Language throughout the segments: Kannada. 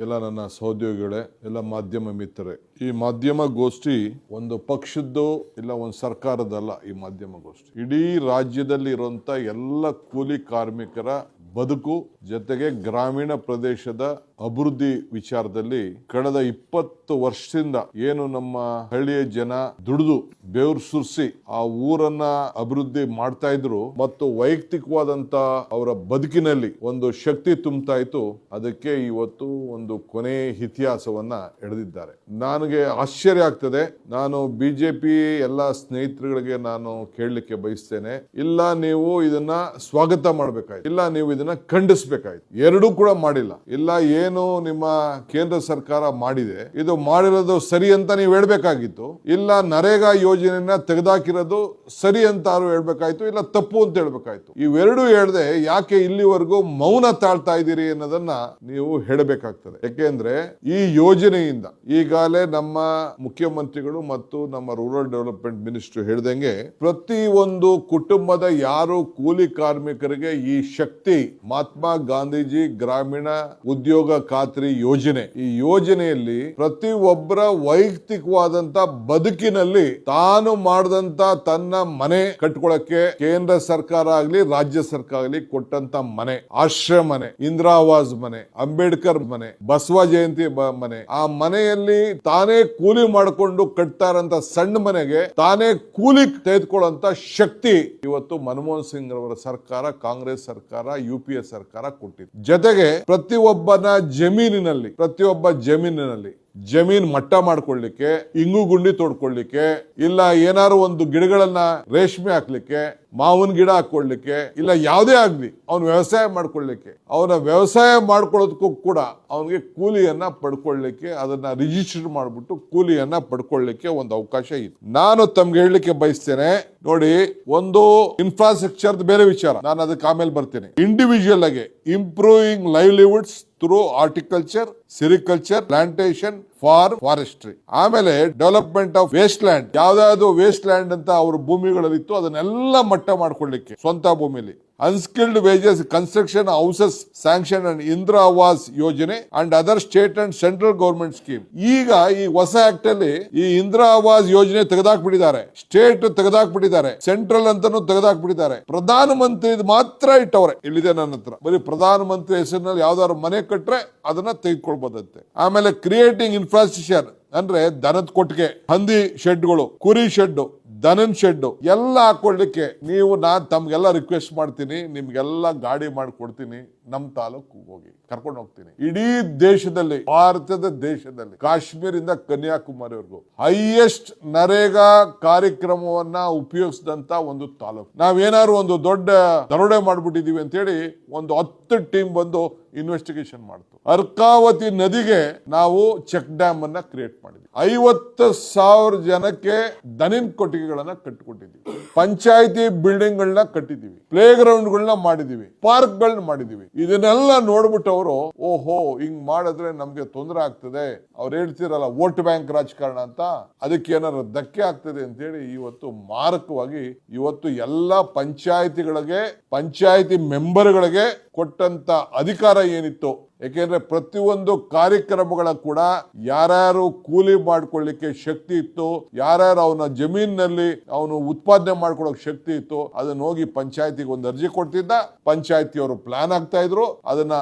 ಎಲ್ಲ ನನ್ನ ಸಹೋದ್ಯೋಗಿಗಳೇ, ಎಲ್ಲ ಮಾಧ್ಯಮ ಮಿತ್ರರೇ, ಈ ಮಾಧ್ಯಮ ಗೋಷ್ಠಿ ಒಂದು ಪಕ್ಷದ್ದು ಇಲ್ಲ ಒಂದು ಸರ್ಕಾರದಲ್ಲ ಈ ಮಾಧ್ಯಮ ಗೋಷ್ಠಿ. ಇಡೀ ರಾಜ್ಯದಲ್ಲಿ ಇರುವಂತ ಎಲ್ಲ ಕೂಲಿ ಕಾರ್ಮಿಕರ ಬದುಕು ಜೊತೆಗೆ ಗ್ರಾಮೀಣ ಪ್ರದೇಶದ ಅಭಿವೃದ್ಧಿ ವಿಚಾರದಲ್ಲಿ ಕಳೆದ ಇಪ್ಪತ್ತು ವರ್ಷದಿಂದ ಏನು ನಮ್ಮ ಹಳ್ಳಿಯ ಜನ ದುಡಿದು ಬೆವರು ಸುರಿಸಿ ಆ ಊರನ್ನ ಅಭಿವೃದ್ಧಿ ಮಾಡ್ತಾ ಇದ್ರು ಮತ್ತು ವೈಯಕ್ತಿಕವಾದಂತ ಅವರ ಬದುಕಿನಲ್ಲಿ ಒಂದು ಶಕ್ತಿ ತುಂಬ್ತಾ ಇತ್ತು, ಅದಕ್ಕೆ ಇವತ್ತು ಒಂದು ಕೊನೆ ಇತಿಹಾಸವನ್ನ ಎಳೆದಿದ್ದಾರೆ. ನನಗೆ ಆಶ್ಚರ್ಯ ಆಗ್ತದೆ. ನಾನು ಬಿಜೆಪಿ ಎಲ್ಲ ಸ್ನೇಹಿತರುಗಳಿಗೆ ನಾನು ಕೇಳಲಿಕ್ಕೆ ಬಯಸ್ತೇನೆ. ಇಲ್ಲ, ನೀವು ಇದನ್ನ ಸ್ವಾಗತ ಮಾಡ್ಬೇಕಾಯ್ತು. ಇಲ್ಲ, ನೀವು ಇದನ್ನ ಖಂಡಿಸಬೇಕಾಯ್ತು. ಎರಡೂ ಕೂಡ ಮಾಡಿಲ್ಲ. ಇಲ್ಲ ಏನು ನಿಮ್ಮ ಕೇಂದ್ರ ಸರ್ಕಾರ ಮಾಡಿದೆ, ಇದು ಮಾಡಿರೋದು ಸರಿ ಅಂತ ನೀವು ಹೇಳ್ಬೇಕಾಗಿತ್ತು. ಇಲ್ಲ ನರೇಗಾ ಯೋಜನೆಯನ್ನ ತೆಗೆದಾಕಿರೋದು ಸರಿ ಅಂತ ಹೇಳ್ಬೇಕಾಯ್ತು, ಇಲ್ಲ ತಪ್ಪು ಅಂತ ಹೇಳ್ಬೇಕಾಯ್ತು. ಇವೆರಡು ಹೇಳದೆ ಯಾಕೆ ಇಲ್ಲಿವರೆಗೂ ಮೌನ ತಾಳ್ತಾ ಇದ್ದೀರಿ ಅನ್ನೋದನ್ನ ನೀವು ಹೇಳಬೇಕಾಗ್ತದೆ. ಯಾಕೆಂದ್ರೆ ಈ ಯೋಜನೆಯಿಂದ ಈಗಾಗಲೇ ನಮ್ಮ ಮುಖ್ಯಮಂತ್ರಿಗಳು ಮತ್ತು ನಮ್ಮ ರೂರಲ್ ಡೆವಲಪ್ಮೆಂಟ್ ಮಿನಿಸ್ಟರ್ ಹೇಳ್ದಂಗೆ ಪ್ರತಿ ಒಂದು ಕುಟುಂಬದ ಯಾರು ಕೂಲಿ ಕಾರ್ಮಿಕರಿಗೆ ಈ ಶಕ್ತಿ ಮಹಾತ್ಮ ಗಾಂಧೀಜಿ ಗ್ರಾಮೀಣ ಉದ್ಯೋಗ ಖಾತ್ರಿ ಯೋಜನೆ. ಈ ಯೋಜನೆಯಲ್ಲಿ ಪ್ರತಿ ಒಬ್ಬರ ವೈಯಕ್ತಿಕವಾದಂತ ಬದುಕಿನಲ್ಲಿ ತಾನು ಮಾಡಿದಂತ ತನ್ನ ಮನೆ ಕಟ್ಕೊಳಕ್ಕೆ ಕೇಂದ್ರ ಸರ್ಕಾರ ಆಗ್ಲಿ, ರಾಜ್ಯ ಸರ್ಕಾರ ಆಗ್ಲಿ ಕೊಟ್ಟಂತ ಮನೆ, ಆಶ್ರಯ ಮನೆ, ಇಂದಿರಾವಾಸ್ ಮನೆ, ಅಂಬೇಡ್ಕರ್ ಮನೆ, ಬಸವ ಜಯಂತಿ ಮನೆ. ಆ ಮನೆಯಲ್ಲಿ ತಾನೇ ಕೂಲಿ ಮಾಡಿಕೊಂಡು ಕಟ್ತಾ ಸಣ್ಣ ಮನೆಗೆ ತಾನೇ ಕೂಲಿ ತೆಗೆದುಕೊಳ್ಳುವಂತ ಶಕ್ತಿ ಇವತ್ತು ಮನಮೋಹನ್ ಸಿಂಗ್ ಅವರ ಸರ್ಕಾರ, ಕಾಂಗ್ರೆಸ್ ಸರ್ಕಾರ ಯುಪಿಎ ಸರ್ಕಾರ ಕೊಟ್ಟಿದೆ. ಜೊತೆಗೆ ಪ್ರತಿಯೊಬ್ಬನ ಜಮೀನಿನಲ್ಲಿ, ಪ್ರತಿಯೊಬ್ಬ ಜಮೀನಿನಲ್ಲಿ ಜಮೀನ್ ಮಟ್ಟ ಮಾಡ್ಕೊಳ್ಳಿಕ್ಕೆ, ಇಂಗು ಗುಂಡಿ ತೋಡ್ಕೊಳ್ಳಿಕ್ಕೆ, ಇಲ್ಲ ಏನಾರು ಒಂದು ಗಿಡಗಳನ್ನ ರೇಷ್ಮೆ ಹಾಕ್ಲಿಕ್ಕೆ, ಮಾವಿನ ಗಿಡ ಹಾಕೊಳ್ಳಿಕ್ಕೆ ಇಲ್ಲ ಯಾವುದೇ ಆಗ್ಲಿ ಅವನು ವ್ಯವಸಾಯ ಮಾಡ್ಕೊಳ್ಳಿಕ್ಕೆ. ಅವನ ವ್ಯವಸಾಯ ಮಾಡ್ಕೊಳ್ಳೋದಕ್ಕೂ ಕೂಡ ಅವನಿಗೆ ಕೂಲಿಯನ್ನ ಪಡ್ಕೊಳ್ಳಿಕ್ಕೆ, ಅದನ್ನ ರಿಜಿಸ್ಟರ್ ಮಾಡಿಬಿಟ್ಟು ಕೂಲಿಯನ್ನ ಪಡ್ಕೊಳ್ಳಿಕ್ಕೆ ಒಂದು ಅವಕಾಶ ಇತ್ತು. ನಾನು ತಮ್ಗೆ ಹೇಳಲಿಕ್ಕೆ ಬಯಸ್ತೇನೆ ನೋಡಿ, ಒಂದು ಇನ್ಫ್ರಾಸ್ಟ್ರಕ್ಚರ್ ಬೇರೆ ವಿಚಾರ. ನಾನು ಅದಕ್ಕೆ ಆಮೇಲೆ ಬರ್ತೇನೆ. ಇಂಡಿವಿಜುವಲ್ ಆಗಿ improving livelihoods through horticulture sericulture plantation for forestry ಆಮೇಲೆ ಡೆವಲಪ್ಮೆಂಟ್ ಆಫ್ ವೇಸ್ಟ್ ಲ್ಯಾಂಡ್ ಯಾವ್ದಾದ್ರು ವೇಸ್ಟ್ ಲ್ಯಾಂಡ್ ಅಂತ ಅವ್ರ ಭೂಮಿಗಳಲ್ಲಿತ್ತು, ಅದನ್ನೆಲ್ಲ ಮಟ್ಟ ಮಾಡ್ಕೊಳ್ಳಿಕ್ಕೆ, ಸ್ವಂತ ಭೂಮಿಲಿ. Unskilled wages construction houses sanction and Indira Awas Yojana and other state and central government scheme ಈಗ ಈ ಹೊಸ ಆಕ್ಟ್ ಅಲ್ಲಿ ಈ ಇಂದಿರಾ ಆವಾಸ್ ಯೋಜನೆ ತೆಗೆದಾಕ್ಬಿಟ್ಟಿದ್ದಾರೆ. ಸ್ಟೇಟ್ ತೆಗೆದಾಕ್ಬಿಟ್ಟಿದ್ದಾರೆ. ಸೆಂಟ್ರಲ್ ಅಂತಾನು ತೆಗೆದಾಕ್ಬಿಟ್ಟಿದ್ದಾರೆ. ಪ್ರಧಾನ ಮಂತ್ರಿ ಮಾತ್ರ ಇಟ್ಟವ್ರೆ. ಇಲ್ಲಿದೆ ನನ್ನ ಹತ್ರ. ಬರೀ ಪ್ರಧಾನ ಮಂತ್ರಿ ಹೆಸರಿನಲ್ಲಿ ಯಾವ್ದಾದ್ರು ಮನೆ ಕಟ್ರೆ ಅದನ್ನ ತೆಗೆದುಕೊಳ್ಬೋದಂತೆ. ಆಮೇಲೆ ಕ್ರಿಯೇಟಿಂಗ್ ಇನ್ಫ್ರಾಸ್ಟ್ರಕ್ಚರ್ ಅಂದ್ರೆ ದನದ ಕೊಟ್ಟಿಗೆ, ಹಂದಿ ಶೆಡ್ಗಳು ಕುರಿ ಶೆಡ್ ದನನ್ ಶೆಡ್ಡು ಎಲ್ಲ ಹಾಕೊಳ್ಳಿಕ್ಕೆ ನೀವು ನಾನು ತಮಗೆಲ್ಲ ರಿಕ್ವೆಸ್ಟ್ ಮಾಡ್ತೀನಿ ನಿಮಗೆಲ್ಲ ಗಾಡಿ ಮಾಡ್ಕೊಡ್ತೀನಿ. ನಮ್ ತಾಲೂಕು ಹೋಗಿ ಕರ್ಕೊಂಡು ಹೋಗ್ತೀನಿ. ಇಡೀ ದೇಶದಲ್ಲಿ, ಭಾರತದ ದೇಶದಲ್ಲಿ, ಕಾಶ್ಮೀರಿಂದ ಕನ್ಯಾಕುಮಾರಿವರೆಗೂ ಹೈಯೆಸ್ಟ್ ನರೇಗಾ ಕಾರ್ಯಕ್ರಮವನ್ನ ಉಪಯೋಗಿಸಿದಂತ ಒಂದು ತಾಲೂಕು. ನಾವೇನಾದ್ರು ಒಂದು ದೊಡ್ಡ ದರೋಡೆ ಮಾಡ್ಬಿಟ್ಟಿದೀವಿ ಅಂತ ಹೇಳಿ ಒಂದು ಹತ್ತು ಟೀಮ್ ಬಂದು ಇನ್ವೆಸ್ಟಿಗೇಷನ್ ಮಾಡ್ತು. ಅರ್ಕಾವತಿ ನದಿಗೆ ನಾವು ಚೆಕ್ ಡ್ಯಾಮ್ ಅನ್ನ ಕ್ರಿಯೇಟ್ ಮಾಡಿದ್ವಿ. ಐವತ್ತು ಸಾವಿರ ಜನಕ್ಕೆ ದನಿನ್ ಕೊಟ್ಟಿಗೆಗಳನ್ನ ಕಟ್ಟಿಕೊಟ್ಟಿದ್ವಿ. ಪಂಚಾಯತಿ ಬಿಲ್ಡಿಂಗ್ ಗಳನ್ನ ಕಟ್ಟಿದೀವಿ ಪ್ಲೇ ಗ್ರೌಂಡ್ ಗಳನ್ನ ಮಾಡಿದೀವಿ ಪಾರ್ಕ್ ಗಳನ್ನ ಮಾಡಿದೀವಿ ಇದನ್ನೆಲ್ಲ ನೋಡ್ಬಿಟ್ಟು ಅವರು ಓಹೋ, ಹಿಂಗ್ ಮಾಡಿದ್ರೆ ನಮ್ಗೆ ತೊಂದರೆ ಆಗ್ತದೆ. ಅವ್ರು ಹೇಳ್ತಿರಲ್ಲ, ವೋಟ್ ಬ್ಯಾಂಕ್ ರಾಜಕಾರಣ ಅಂತ, ಅದಕ್ಕೆ ಏನಾದ್ರು ಧಕ್ಕೆ ಆಗ್ತದೆ ಅಂತ ಹೇಳಿ ಇವತ್ತು ಮಾರಕವಾಗಿ ಇವತ್ತು ಎಲ್ಲ ಪಂಚಾಯತಿಗಳಿಗೆ, ಪಂಚಾಯತಿ ಮೆಂಬರ್ಗಳಿಗೆ ಕೊಟ್ಟಂತ ಅಧಿಕಾರ ಏನಿತ್ತು ಯಾಕೆಂದ್ರೆ ಪ್ರತಿಯೊಂದು ಕಾರ್ಯಕ್ರಮಗಳ ಕೂಡ ಯಾರ್ಯಾರು ಕೂಲಿ ಮಾಡ್ಕೊಳ್ಳಿಕ್ಕೆ ಶಕ್ತಿ ಇತ್ತು, ಯಾರ್ಯಾರು ಅವನ ಜಮೀನಿನಲ್ಲಿ ಅವನು ಉತ್ಪಾದನೆ ಮಾಡ್ಕೊಳ್ಳೋಕೆ ಶಕ್ತಿ ಇತ್ತು, ಅದನ್ನ ಹೋಗಿ ಪಂಚಾಯತಿಗೆ ಒಂದು ಅರ್ಜಿ ಕೊಡ್ತಿದ್ದ, ಪಂಚಾಯತಿಯವರು ಪ್ಲಾನ್ ಆಗ್ತಾ ಇದ್ರು, ಅದನ್ನ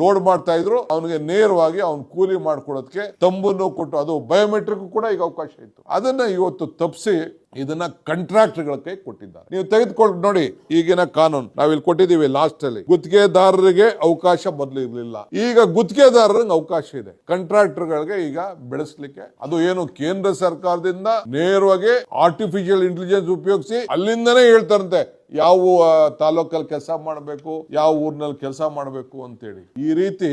ಲೋಡ್ ಮಾಡ್ತಾ ಇದ್ರು, ಅವನಿಗೆ ನೇರವಾಗಿ ಅವ್ನು ಕೂಲಿ ಮಾಡ್ಕೊಡೋದಕ್ಕೆ ತಂಬನ್ನು ಕೊಟ್ಟು, ಅದು ಬಯೋಮೆಟ್ರಿಕ್ ಕೂಡ ಈಗ ಅವಕಾಶ ಇತ್ತು. ಅದನ್ನ ಇವತ್ತು ತಪ್ಪಿಸಿ ಇದನ್ನ ಕಾಂಟ್ರಾಕ್ಟ್ಗಳ ಕೈ ಕೊಟ್ಟಿದ್ದಾರೆ. ನೀವು ತೆಗೆದುಕೊಂಡು ನೋಡಿ, ಈಗಿನ ಕಾನೂನು, ನಾವಿಲ್ಲಿ ಕೊಟ್ಟಿದ್ದೀವಿ ಲಾಸ್ಟ್ ಅಲ್ಲಿ, ಗುತ್ತಿಗೆದಾರರಿಗೆ ಅವಕಾಶ ಮೊದಲು ಇರಲಿಲ್ಲ. ಈಗ ಗುತ್ತಿಗೆದಾರರಿಗೆ ಅವಕಾಶ ಇದೆ. ಕಾಂಟ್ರಾಕ್ಟರ್ಗಳಿಗೆ ಈಗ ಬೆಳೆಸಲಿಕ್ಕೆ, ಅದು ಏನು ಕೇಂದ್ರ ಸರ್ಕಾರದಿಂದ ನೇರವಾಗಿ ಆರ್ಟಿಫಿಷಿಯಲ್ ಇಂಟೆಲಿಜೆನ್ಸ್ ಉಪಯೋಗಿಸಿ ಅಲ್ಲಿಂದನೇ ಹೇಳ್ತಾರಂತೆ ಯಾವ ತಾಲೂಕಲ್ಲಿ ಕೆಲಸ ಮಾಡಬೇಕು, ಯಾವ ಊರಿನಲ್ಲಿ ಕೆಲಸ ಮಾಡಬೇಕು ಅಂತೇಳಿ. ಈ ರೀತಿ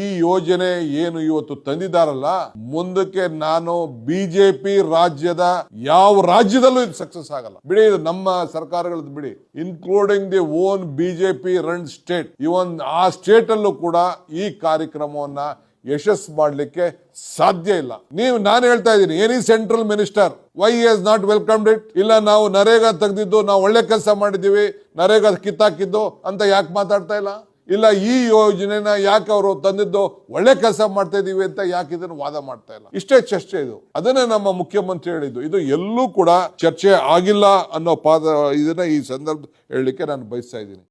ಈ ಯೋಜನೆ ಏನು ಇವತ್ತು ತಂದಿದ್ದಾರಲ್ಲ, ಮುಂದಕ್ಕೆ ನಾನು ಬಿಜೆಪಿ ರಾಜ್ಯದ ಯಾವ ರಾಜ್ಯದಲ್ಲೂ ಇದು ಸಕ್ಸಸ್ ಆಗಲ್ಲ. ಬಿಡಿ ನಮ್ಮ ಸರ್ಕಾರಗಳದ್ದು ಬಿಡಿ. Including the own BJP run state even ಆ ಸ್ಟೇಟ್ ಅಲ್ಲೂ ಕೂಡ ಈ ಕಾರ್ಯಕ್ರಮವನ್ನ ಯಶಸ್ಸು ಮಾಡಲಿಕ್ಕೆ ಸಾಧ್ಯ ಇಲ್ಲ. ನೀವು, ನಾನು ಹೇಳ್ತಾ ಇದ್ದೀನಿ any central minister why is not welcomed it ಇಲ್ಲ, ನಾವು ನರೇಗಾ ತೆಗೆದಿದ್ದು, ನಾವು ಒಳ್ಳೆ ಕೆಲಸ ಮಾಡಿದ್ದೀವಿ, ನರೇಗಾ ಕಿತ್ತಾಕಿದ್ದು ಅಂತ ಯಾಕೆ ಮಾತಾಡ್ತಾ ಇಲ್ಲ? ಇಲ್ಲ, ಈ ಯೋಜನೆನ ಯಾಕೆ ಅವರು ತಂದಿದ್ದು, ಒಳ್ಳೆ ಕೆಲಸ ಮಾಡ್ತಾ ಇದೀವಿ ಅಂತ ಯಾಕೆ ಇದನ್ನು ವಾದ ಮಾಡ್ತಾ ಇಲ್ಲ? ಇಷ್ಟೇ ಚರ್ಚೆ ಇದು. ಅದನ್ನೇ ನಮ್ಮ ಮುಖ್ಯಮಂತ್ರಿ ಹೇಳಿದ್ದು. ಇದು ಎಲ್ಲೂ ಕೂಡ ಚರ್ಚೆ ಆಗಿಲ್ಲ ಅನ್ನೋ ಪಾದ, ಇದನ್ನ ಈ ಸಂದರ್ಭ ಹೇಳಲಿಕ್ಕೆ ನಾನು ಬಯಸ್ತಾ ಇದ್ದೀನಿ.